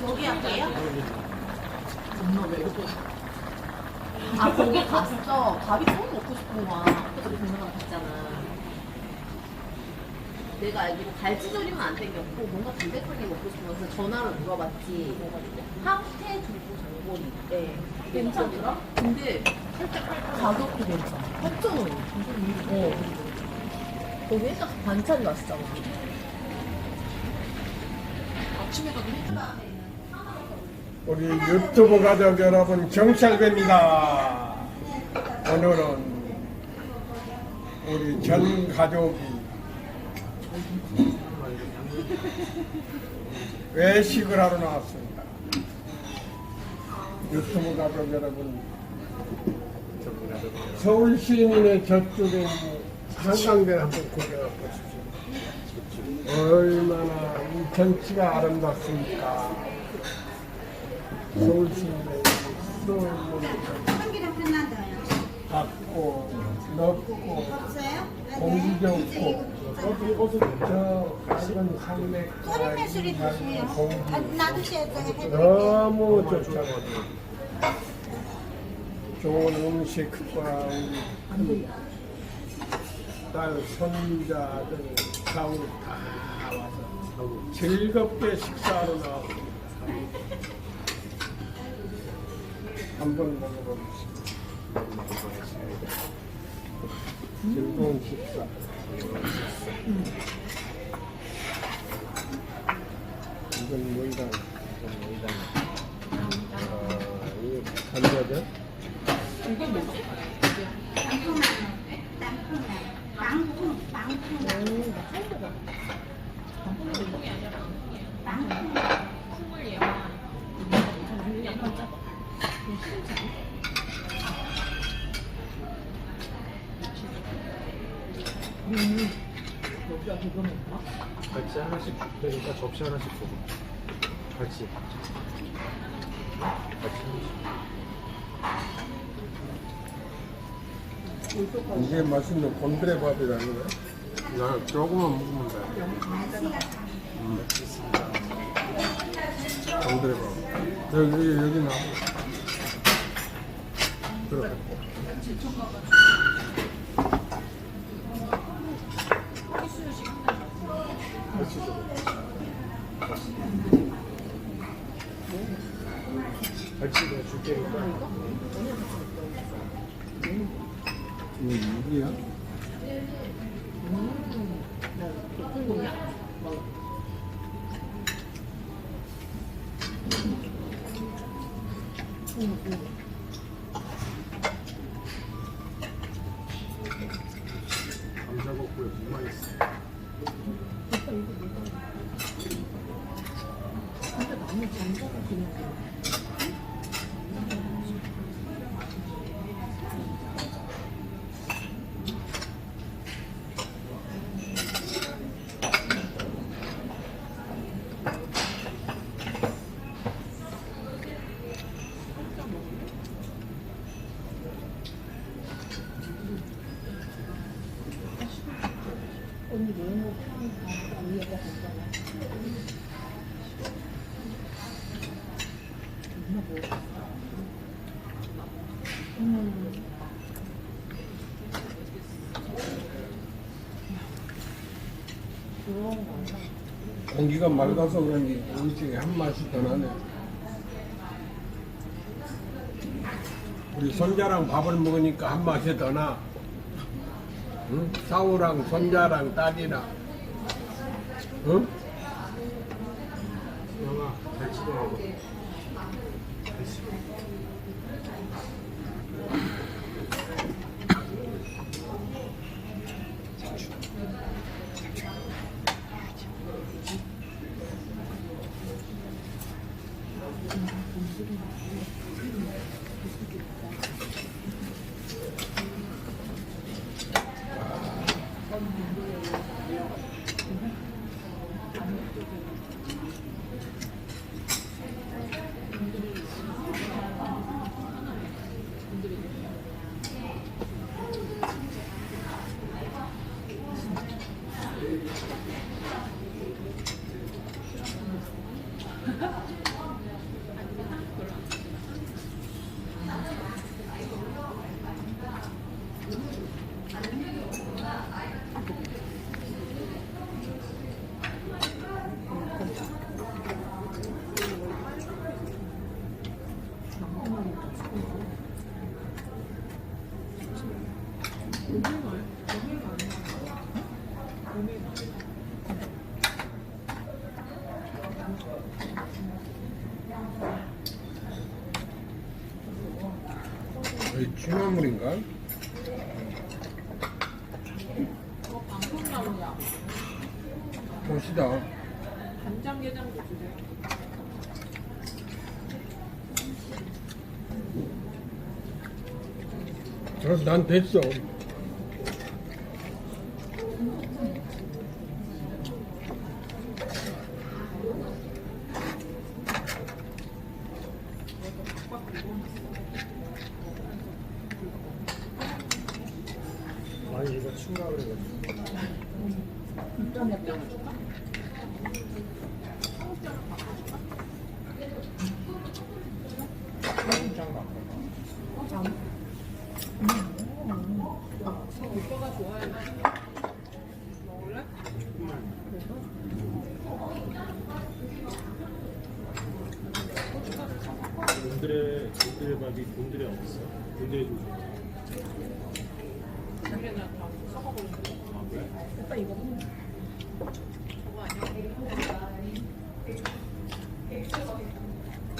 저기 할게요? 아 거기 갔어. 밥이 너무 먹고 싶은 거야. 그래서 동네가 갔잖아. 내가 알기로 갈치조림은 안 땡겼고 뭔가 담백하게 먹고 싶은 거서 전화로 물어봤지. 하우테 두부 전골이. 네. 괜찮더라? 근데 가격도 괜찮아. 8,000원. 어. 거기 일단 반찬이 맛있잖아. 우리 유튜브 가족 여러분 정철배입니다. 오늘은 우리 전 가족이 외식을 하러 나왔습니다. 유튜브 가족 여러분 서울 시민의 저쪽에 있는 한강대를 한번 구경해 보십시오. 얼마나 이 전치가 아름답습니까? 아. 너무 좋잖아요. 좋은 음식과 우리 딸 손자들 가우리 다 와서 즐겁게 식사하러 나왔습니다. 한번 먹어보겠습니다. 즐거운 식사. 이건 뭐이다? 이건 뭐이다? 아, 이거 감자죠? 땅콩 땅콩 땅콩 땅콩 땅콩 갈치 하나씩 줄 테니까 접시 하나씩 줘봐. 갈치 하나씩. 이게 맛있는 곤드레 밥이라는 거야? 나 조금만 먹으면 돼. 음. 곤드레 밥. 여기, 여기, 여기 나와. 들어 가. 갈치 내가 줄 테니까. 이게 육이야? 감자 볶고에 뭐만 있어. 공기가 맑아서 그런지 음식이 한 맛이 더 나네. 우리 손자랑 밥을 먹으니까 한 맛이 더 나. 응? 사우랑 손자랑 딸이랑. 응? 영아, 갈치도 먹 거의 쥐나물인가? 멋있다. 간장게장도 주세요. 그래서 난 됐어. 곤드레 곤드레 밥이 곤드레 없어 곤드레 좀 좋다 자기는 다 섞어버리는 거. 아 그래? 오빠 이거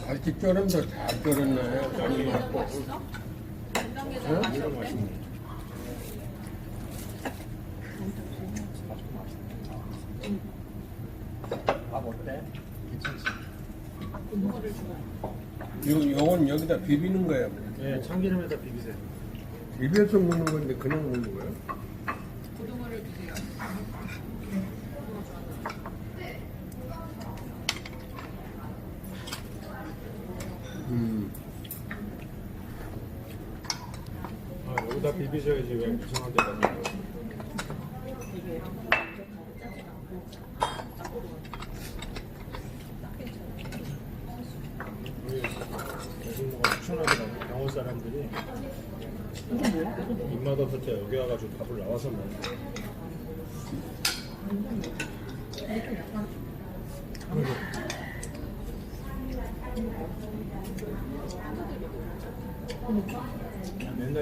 갈치 쫄음도 잘 쫄았네. 많이? 맛있네 밥 어때? 괜찮지? 요, 요건 여기다 비비는 거야. 네 참기름에다 비비세요 비벼서 먹는 건데 그냥 먹는 거야? 고등어를 주세요. 음. 아 여기다 비비셔야지 왜 이상한 데다 비벼 되게 우리 대중모가 추천하더라고 병원 사람들이 입맛 없을 때 여기 와가지고 밥을 나와서 먹어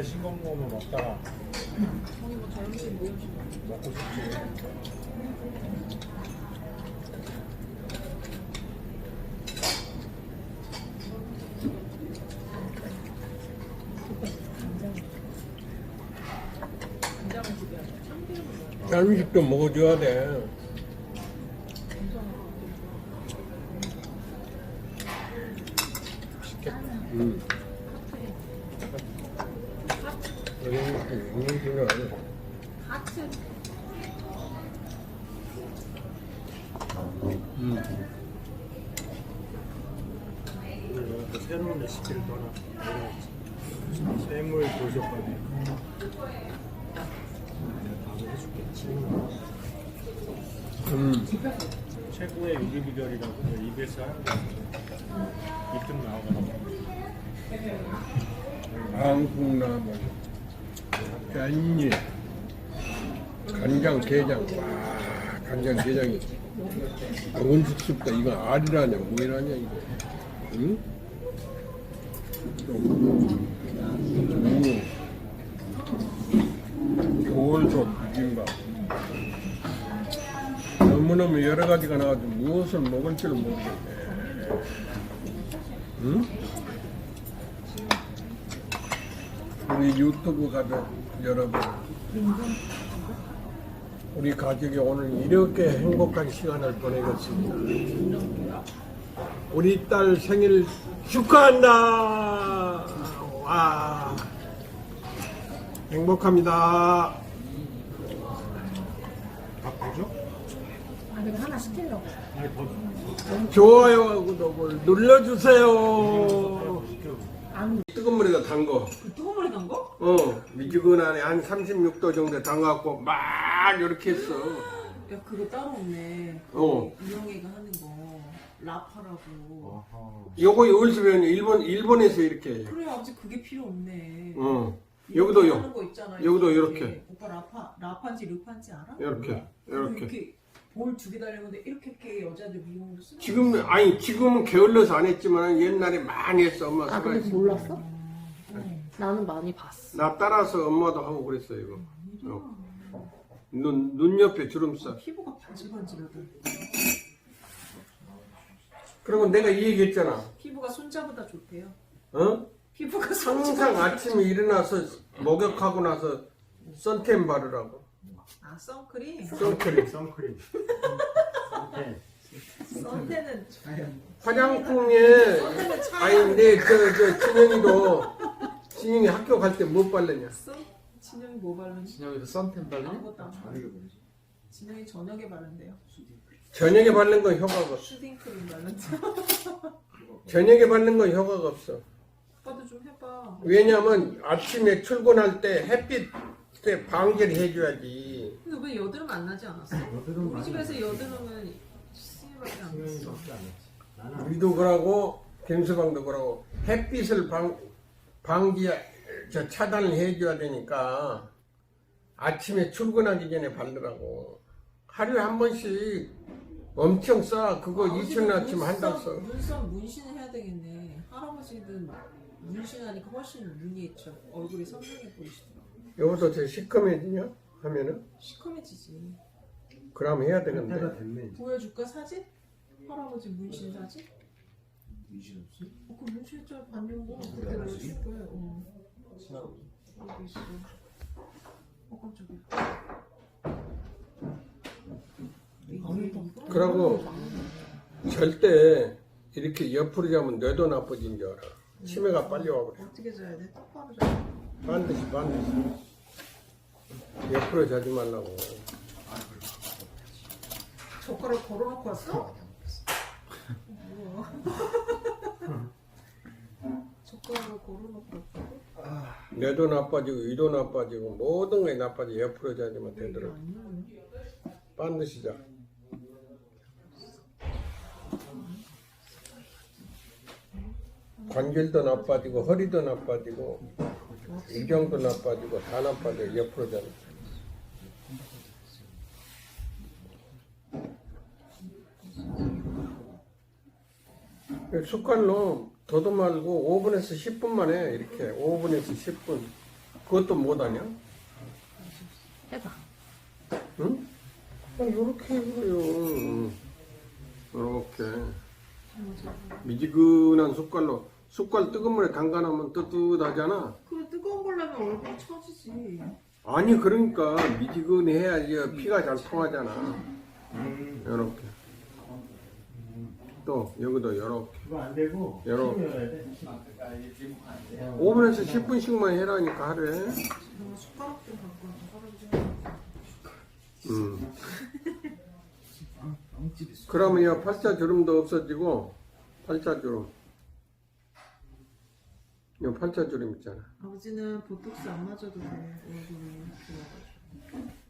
맨날 싱거운 거만 먹다가 형이 뭐 젊으신 모임식 먹고 싶지. 참기름을 넣어요. 짠식도 먹어줘야 돼. 음. 영양제는 아니야. 하트. 음. 오늘 내가 또 새로운 레시피를 또 하나 알아냈지 샘물 내가 밥을 해줄게 음. 최고의 요리 비결이라고 내 입에서 입좀 나와가지고 한국나물, 짠잎, 간장, 게장. 와, 간장, 게장이. 먹은숙숙다. 이거 알이라냐, 뭐라냐, 이거. 응? 겨울소 비빔밥. 너무너무 여러 가지가 나와서 무엇을 먹을 줄 모르겠네. 응? 우리 유튜브 가족 여러분, 우리 가족이 오늘 이렇게 행복한 시간을 보내겠습니다. 우리 딸 생일 축하한다! 와, 행복합니다. 밥 보죠? 아, 내가 하나 시키려고. 아니 더 좋아요와 구독을 눌러주세요. 안, 뜨거운 물에다 담궈. 그 뜨거운 물에 담 거 어, 미지근하네. 한 36도 정도 담가갖고 막 이렇게 했어. 야, 그거 따로 없네. 어. 이영애가 하는 거. 라파라고. 어허 요거 어디서 배웠냐? 일본, 일본에서 이렇게 해요. 그래, 아직 그게 필요 없네. 어. 여기도 하는 요. 거 있잖아, 여기도 이렇게. 이렇게. 오빠 라파, 라파인지 르파인지 알아? 이렇게, 이렇게. 이렇게 볼 두 개 달렸는데 이렇게 이렇게 여자들 미용으로 쓰는 지금, 아니, 지금은 게을러서 안 했지만 옛날에 많이 했어. 엄마 아, 근데. 몰랐어? 나는 많이 봤어. 나 따라서 엄마도 하고 그랬어, 이거. 어. 눈, 눈 옆에 주름살. 피부가 반질반질하다. 그리고 내가 이 얘기 했잖아. 피부 피부가 손자보다 좋대요. 어? 피부가 항상 손자보다 아침에 일어나서 목욕하고 나서 선템 바르라고. 아 선크림? 선크림. 선크림. 선크림. 선테는 화장품에. 아니 근데 저저 진영이도 진영이 학교 갈 때 뭐? 써? 진영이 뭐 바르는지 진영이도 썬텐 발라? 아무것도 안 바르. 진영이 저녁에 바른대요. 저녁에 바르는 건 효과가 없어. 슈딩 크림 바른대. 저녁에 바르는 건 효과가 없어. 오빠도 좀 해봐. 왜냐면 아침에 출근할 때 햇빛에 방지를 해줘야지. 근데 왜 여드름 안 나지 않았어? 여드름 우리 많이 집에서 여드름은 스님밖에 안 났어. 나는 우리도 그러고 김수방도 그러고 햇빛을 방 방지 저 차단을 해줘야 되니까 아침에 출근하기 전에 바르라고 하루에 한 번씩 엄청 써 그거 이천 아침 한달 써. 눈썹 문신을 해야 되겠네. 할아버지는 문신하니까 훨씬 눈이 저 얼굴이 선명해 보이시더라고. 여기서 저 시커매지냐 하면은 시커매지지. 그럼 해야 되는데 됐네. 보여줄까 사진? 할아버지 문신 사진? 문신 없어? 어, 그 문신 저 반영고 그때 보여줄 거예요. 어. 여기 있어. 어 깜짝이야. 그러고 절대 이렇게 옆으로 자면 뇌도 나빠진 줄 알아. 치매가 빨리 와버려. 어떻게 자야 돼? 똑바로 돼. 반드시 반드시 옆으로 자지 말라고. 젓가락 걸어놓고 왔어? 뭐야? 젓가락을 걸어놓고 왔다고? 뇌도 나빠지고 위도 나빠지고 모든 게 나빠져 옆으로 자지면 왜 이게 되더라. 안 나오냐? 반드시 자. 관절도 나빠지고 허리도 나빠지고 위경도 나빠지고 다 나빠져 옆으로 자면. 숟갈로 더도 말고 5분에서 10분 만에 이렇게 5분에서 10분 그것도 못하냐? 해봐. 응? 아, 요렇게 해보요. 요렇게. 미지근한 숟갈로. 숟갈 뜨거운 물에 담가놓으면 뜨뜻하잖아. 그래 뜨거운 걸 하면 얼굴이 처지지. 아니, 그러니까 미지근해야지 피가 잘 통하잖아. 음, 요렇게. 또, 여기도 요렇게. 그거 안 되고 열어. 힘 열어야 돼. 5분에서 10분씩만 해라니까 하루에. 정말 숟가락 좀 갖고 와서 숟가락 좀. 음. 그러면 요 팔자 주름도 없어지고, 팔자 주름. 요 팔자 주름 있잖아. 아버지는 보톡스 안 맞아도 돼. 얼굴이 좋아가지고.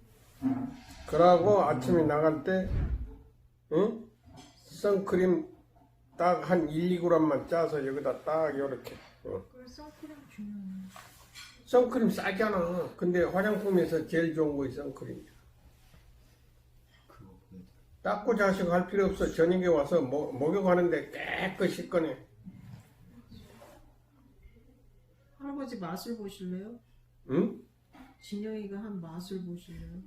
그러고 아침에 나갈 때, 응? 선크림 딱 한 1, 2g만 짜서 여기다 딱 요렇게. 어. 그래 선크림 중요해. 선크림 싸잖아. 근데 화장품에서 제일 좋은 거이 선크림이야. 닦고 자식 할 필요 없어. 저녁에 와서 목, 목욕하는데 깨끗이 꺼내. 할아버지 맛을 보실래요? 응? 진영이가 한 맛을 보실래요?